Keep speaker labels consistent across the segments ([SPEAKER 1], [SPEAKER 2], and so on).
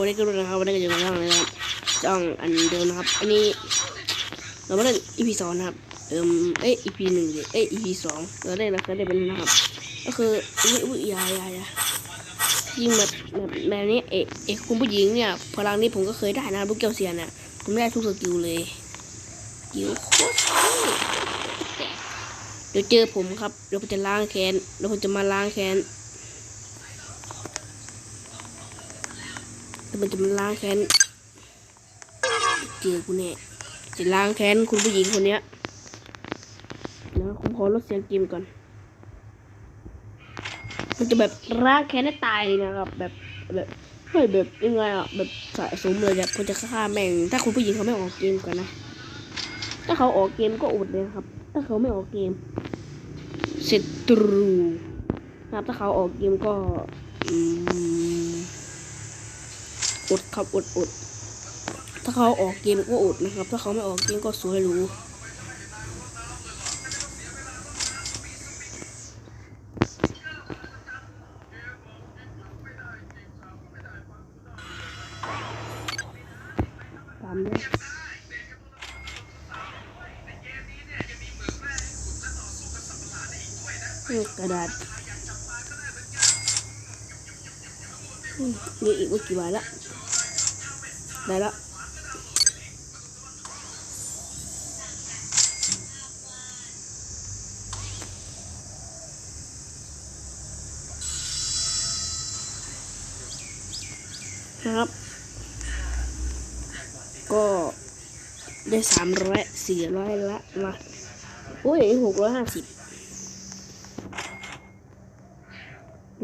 [SPEAKER 1] วัสดีกันด้วยนะครับวันนี้ก็อยู่กับช่องเลยนะครับช่องอันเดิมนะครับ อันนี้เรามาเล่น EP สองนะครับเอิมเอ้ย EP หนึ่งเอ้ย EP สองเราได้เราเคยได้เป็นนะครับ ก็คืออุ้ยอุ้ยยายายายิงแบบแบบแบบนี้เอกเอกคุณผู้หญิงเนี่ยพลังนี้ผมก็เคยได้นะลูกเกียวเซียนเนี่ยผมได้ทุกสกิลเลยสกิลโคตรเท่เดี๋ยวเจอผมครับเดี๋ยวผมจะล้างแค้นเดี๋ยวผมจะมาล้างแค้น แต่ มันจะมันล้างแค้นเจอกูแน่จะล้างแค้นคุณผู้หญิงคนเนี้ยนะผมขอลดเสียงเกมก่อน มันจะแบบล้างแค้นให้ตายเลยนะครับ แบบแบบเฮ้ยแบบยังไงอะแบบสะสมเลยแบบผมจะฆ่าแม่ง ถ้าคุณผู้หญิงเขาไม่ออกเกมกันนะ ถ้าเขาออกเกมก็อดเลยครับ ถ้าเขาไม่ออกเกมเสร็จตรูนะครับถ้าเขาออกเกมก็ อืม อดครับอดอดถ้าเขาออกเกมก็อดนะครับ ถ้าเขาไม่ออกเกมก็สวยหรู้ กไม่กี่วันละได้แล้วนะครับ ก็ได้สามร้อยสี่ร้อยละมาโอ้ยหกร้อยห้าสิบ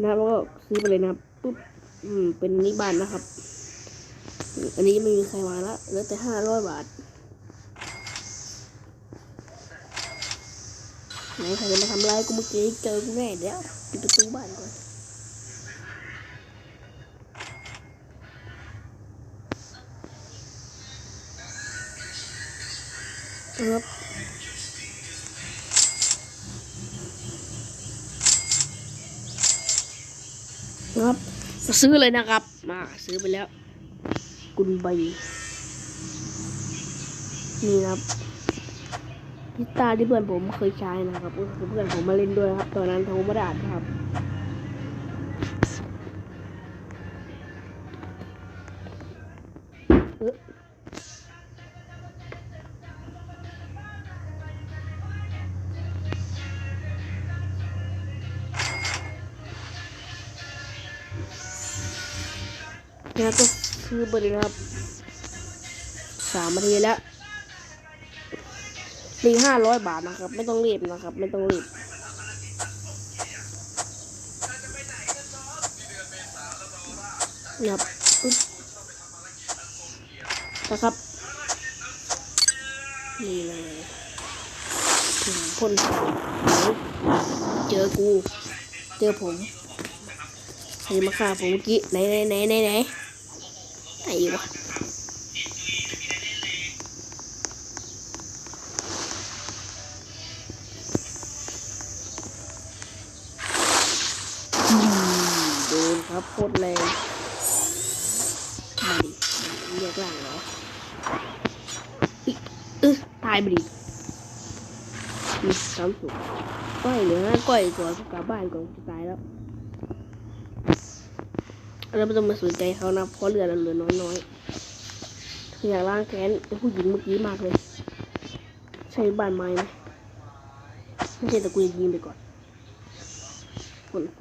[SPEAKER 1] นะครับแล้วก็ซื้อไปเลยนะครับปุ๊บ อืม เป็นนิบานนะครับ อันนี้ไม่มีใครมาละเหลือแต่ห้าร้อยบาทไหนใครจะมาทำร้ายกูเมื่อกี้เจอกูแน่เดี๋ยวปิดประตูบ้านก่อนครับครับ ซื้อเลยนะครับ มาซื้อไปแล้ว กุนใบ นี่ครับพิตาที่เพื่อนผมเคยใช้นะครับก็คือเพื่อนผมมาเล่นด้วยครับ ตอนนั้นผมไม่ได้อ่านครับ เออ นะครับก็ซื้อไปเลยนะครับสามนาทีแล้วรีห้าร้อยบาทนะครับ ไม่ต้องรีบนะครับ ไม่ต้องรีบนะครับนะครับนี่เลยถึงพ่นเจอกู เจอผมใครมาฆ่าผมเมื่อกี้ไหนไหนไหนไหน วะอืมโดนครับโคตรแรงมาดิเรียกล่างเหรออิเออตายไปดิมีสามสุดก้อยเหลือห้าก้อยก่อนกลับบ้านก่อนจะตายแล้ว เราไม่ต้องมาสนใจเขานะเพราะเรือเราเหลือน้อยๆอยากล้างแค้นไอ้ผู้หญิงเมื่อกี้มากเลย ใช่บ้านไม้ไหมไม่ใช่แต่กูจะยิงไปก่อนฝนไฟ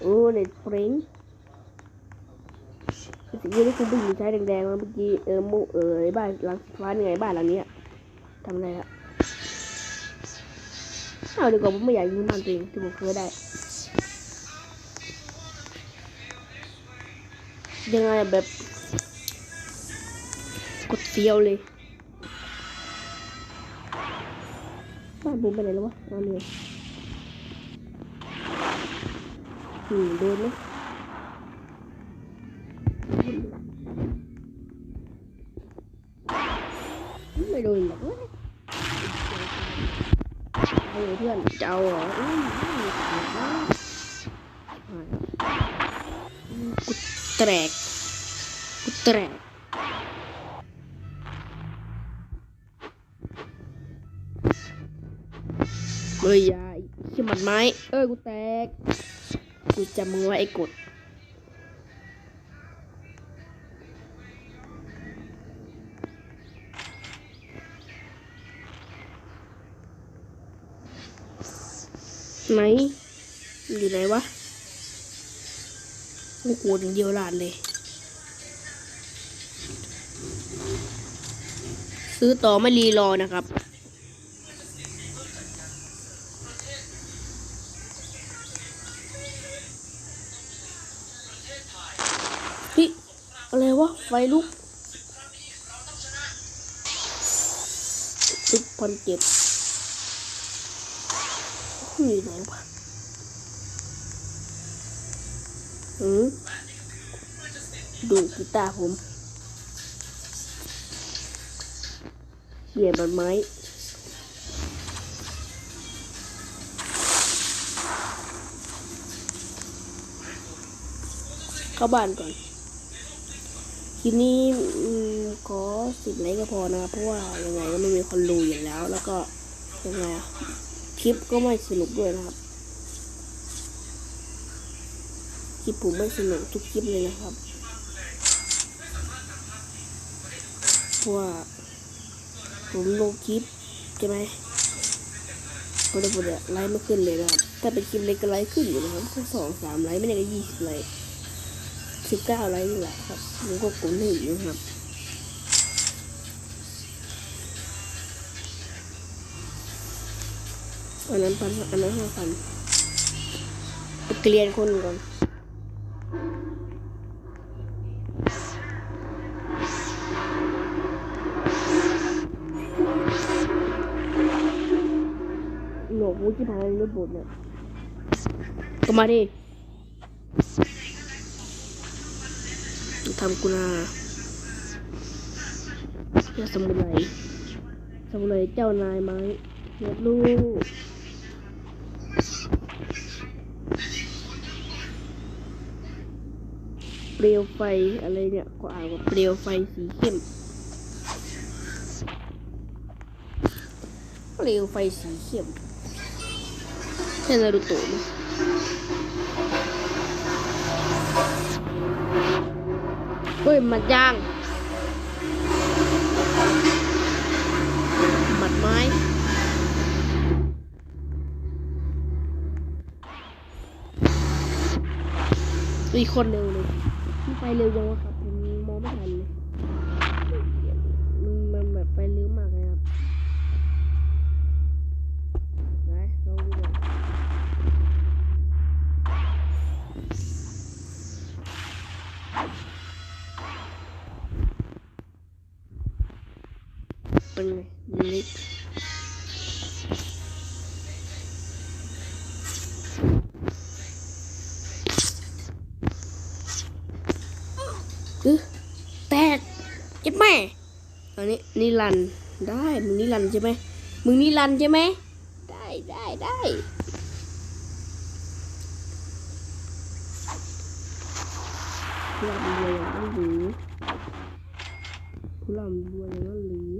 [SPEAKER 1] โอ้เน็ตเฟรนช์สิ่งที่คุณผู้หญิงใช้แดงๆมาเมื่อกี้เออมุเออบ้านหลังฟ้านี่ไงบ้านหลังนี้ทำอะไรอะเอาดีกว่าผมไม่อยากยิงบ้านตัวเองที่ผมเคยได้ ยังไงแบบ กดเฟียวเลยบ้านผมไปไหนแล้ววะตอนนี้อืมโดนไหมไม่โดนหรอกเว้ยเอาเพื่อนจะเอาเหรออุ้ยไม่มีตังค์นะกูแตก แตกเฮ้ยยาขี้มัดไม้เอ้ยกูแตก กูจำมึงไว้ไอ้กดไหน อยู่ไหนวะ กูกลัวอย่างเดียวหลานเลย ซื้อต่อไม่รีรอนะครับเฮ้ยอะไรวะ ไฟลุกสิบพันเจ็ดอยู่ไหนวะอืมดูกีตาร์ผม เปลี่ยนต้นไม้เข้าบ้านก่อนทีนี้ขอสิบไลค์ก็พอนะครับเพราะว่ายังไงก็ไม่มีคนดูอยู่แล้ว แล้วก็ยังไงคลิปก็ไม่สนุกด้วยนะครับคลิปผมไม่สนุกทุกคลิปเลยนะครับเพราะว่า ผมลงคลิปใช่ไหมพอได้พอได้ไลค์ไม่ขึ้นเลยนะครับ ถ้าเป็นคลิปเล็กก็ไลค์ขึ้นอยู่นะครับแค่สองสามไลค์ไม่ได้ก็ยี่สิบไลค์สิบเก้าไลค์นี่แหละครับมันก็กดไม่อยู่นะครับอันนั้นพันอันนั้นห้าพันไปเกลียนคนก่อน บดเนี่ยก็มาดิทำกุนาเพื่อสมุไรสมุไรเจ้านายไม้เฮ็ดลูกเปลวไฟอะไรเนี่ยก็อ่านว่าเปลวไฟสีเข้มเปลวไฟสีเข้ม ใช่นารูโตะไหมเฮ้ยมัดย่างมัดไม้อีกคนเร็วเลยมันไปเร็วยังวะครับ ออแตกเจ็บแม่อันนี้นิรันได้มึงนิรันใช่ไหมมึงนิรันใช่ไหมได้ได้ได้ผู้ร่ำรวยอย่างนั้นหรือผู้ร่ำรวยอย่างนั้นหรือ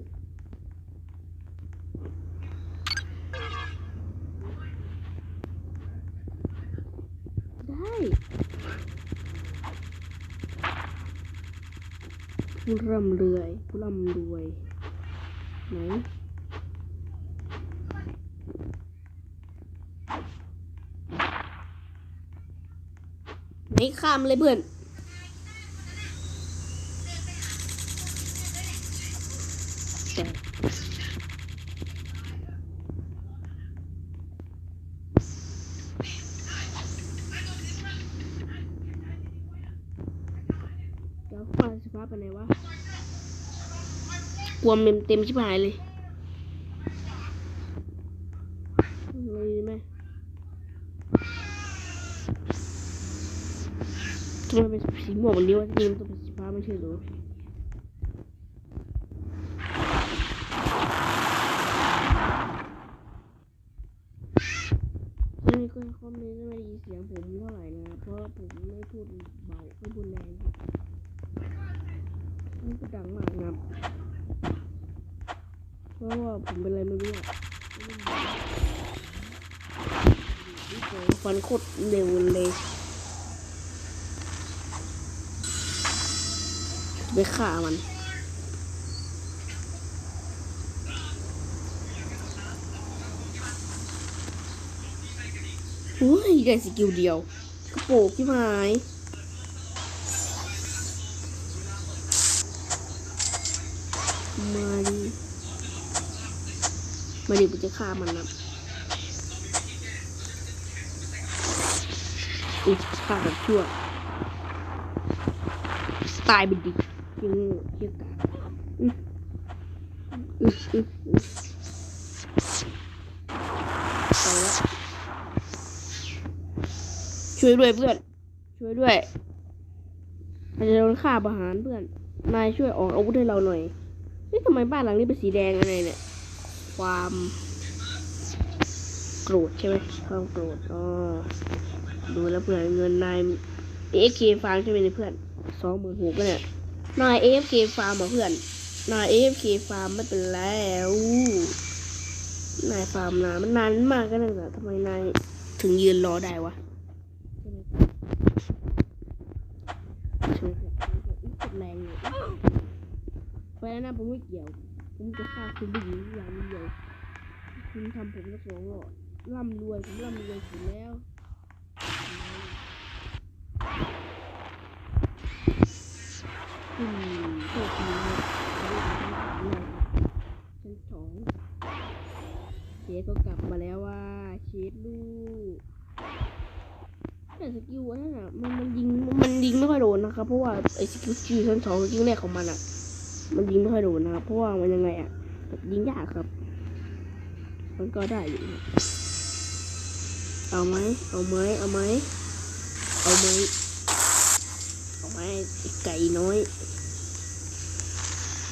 [SPEAKER 1] ได้ ผู้ร่ำรวยผู้ร่ำรวยไหนไหนข้ามเลยเพื่อนแต่เดี๋ยวฟ้าสภาพไปไหนวะ กลัวเมมเต็มชิบหายเลยเลยไหมทำไมเป็นสีม่วงวันนี้วะจริงๆมันต้องเป็นสีฟ้าไม่ใช่หรอนี่นี้ก็คอมเมนต์ไม่ได้ยินเสียงผมเท่าไหร่นะ เพราะผมไม่พูดเบาไม่พูดแรงครับมันก็ดังมากนะครับ เพราะว่าผมเป็นอะไรไม่รู้อะฟันโคตรเร็วเลยไปฆ่ามันโอ้ยได้สกิลเดียว กระโปรงที่หา มาดิมาดิผมจะฆ่ามันนะอุ๊ยฆ่าแบบชั่ว ตายไปดิยังโง่เชี่ยกาอืออืออืออือไปแล้วช่วยด้วยเพื่อน ช่วยด้วยอาจจะโดนฆ่าประหารเพื่อน นายช่วยออกอาวุธให้เราหน่อย นี่ทำไมบ้านหลังนี้เป็นสีแดงอะไรเนี่ย ความโกรธใช่ไหมความโกรธอ๋อดูแล้วเพื่อนเงินนายเอฟเคฟาร์มใช่ไหมเพื่อนสองหมื่นหกเนี่ยนายเอฟเคฟาร์มเพื่อนนายเอฟเคฟาร์มไม่เป็นแล้วนายฟาร์มนานมันนานมากก็นั่นแหละทำไมนายถึงยืนรอได้วะใช่ไหมใช่ไหมเพื่อนอุ๊ยกดแรงเลย ไปแล้วนะผมไม่เกี่ยว ผมจะฆ่าคุณผู้หญิงอย่างเดียวคุณทำผมก็สองหลอร่ำรวยผมร่ำรวยสุดแล้วอืมโชคดีนะชั้นสองเชฟก็กลับมาแล้วว่าเชฟลูกแต่สกิลอันนั้นอะมันมันยิงมันยิงไม่ค่อยโดนนะครับเพราะว่าไอ้สกิลจีชั้นสองสกิลแรกของมันอะ มันยิงไม่ค่อยโดนนะครับ เพราะว่ามันยังไงอะแบบยิงยากครับ มันก็ได้อยู่ เอาไหมเอาไหมเอาไหมเอาไหมเอาไหมไก่น้อย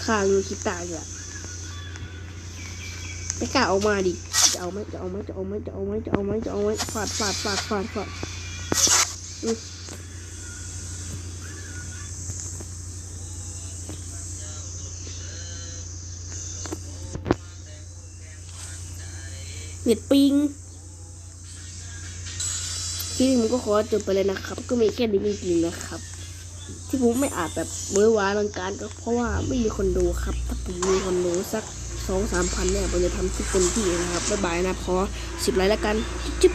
[SPEAKER 1] ข้างูคิดตายเลยไม่กล้าเอามาดิ จะเอาไหมจะเอาไหมจะเอาไหมจะเอาไหมจะเอาไหมจะเอาไหมฟาดฟาดฟาดฟาดฟาด เน็ตปิงคลิปนี้ผมก็ขอจบไปเลยนะครับ ก็มีแค่นี้จริงๆนะครับ ที่ผมไม่อาจแบบเบื่อวาลังการก็เพราะว่าไม่มีคนดูครับ ถ้าผมมีคนดูสักสองสามพันเนี่ยผมจะทำคลิปเต็มที่นะครับบ๊ายบายนะขอสิบไลค์แล้วกันจิ๊บ